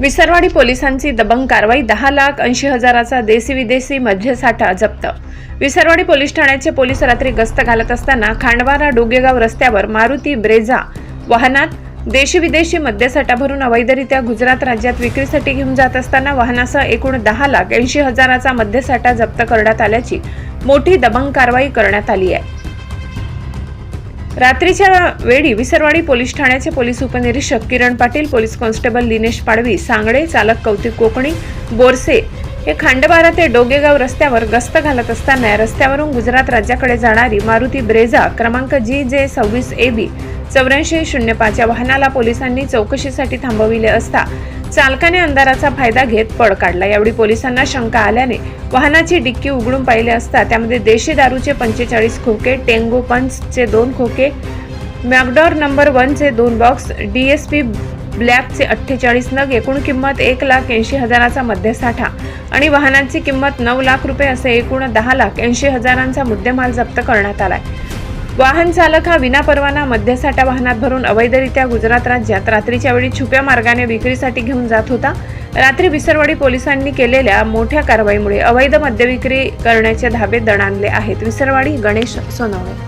विसरवाडी पोलिसांची दबंग कारवाई दहा लाख ऐंशी हजाराचा देशी विदेशी मद्यसाठा जप्त. विसरवाडी पोलीस ठाण्याचे पोलीस रात्री गस्त घालत असताना खांडवारा डोगेगाव रस्त्यावर मारुती ब्रेझा वाहनात देशी विदेशी मद्यसाठा भरून अवैधरित्या गुजरात राज्यात विक्रीसाठी घेऊन जात असताना वाहनासह एकूण दहा लाख ऐंशी हजाराचा मद्यसाठा जप्त करण्यात आल्याची मोठी दबंग कारवाई करण्यात आली आहे. रात्रीच्या वेळी विसरवाडी पोलीस ठाण्याचे पोलीस उपनिरीक्षक किरण पाटील पोलीस कॉन्स्टेबल लिनेश पाडवी सांगडे चालक कौतिक कोकणी बोरसे हे खांडबारा ते डोगेगाव रस्त्यावर गस्त घालत असताना या रस्त्यावरून गुजरात राज्याकडे जाणारी मारुती ब्रेझा क्रमांक जी जे सव्वीस ए बी चौऱ्याऐंशी शून्य पाच या वाहनाला पोलिसांनी चौकशीसाठी थांबविले असता चालकाने अंधाराचा फायदा घेत पळ काढला. यावेळी पोलिसांना शंका आल्याने वाहनाची डिक्की उघडून पाहिले असता त्यामध्ये देशी दारूचे पंचेचाळीस खोके टेंगो पंचचे दोन खोके मॅकडॉर नंबर वनचे दोन बॉक्स डी एस पी ब्लॅकचे अठ्ठेचाळीस नग एकूण किंमत एक लाख ऐंशी हजाराचा मध्यसाठा आणि वाहनांची किंमत नऊ लाख रुपये असे एकूण दहा लाख ऐंशी हजारांचा मुद्देमाल जप्त करण्यात आलाय. वाहन चालक हा विनापरवाना मद्यसाठा वाहनात भरून अवैधरित्या गुजरात राज्यात रात्रीच्या वेळी छुप्या मार्गाने विक्रीसाठी घेऊन जात होता. रात्री विसरवाडी पोलिसांनी केलेल्या मोठ्या कारवाईमुळे अवैध मद्यविक्री करण्याचे धाबे दणाणले आहेत. विसरवाडी गणेश सोनवणे.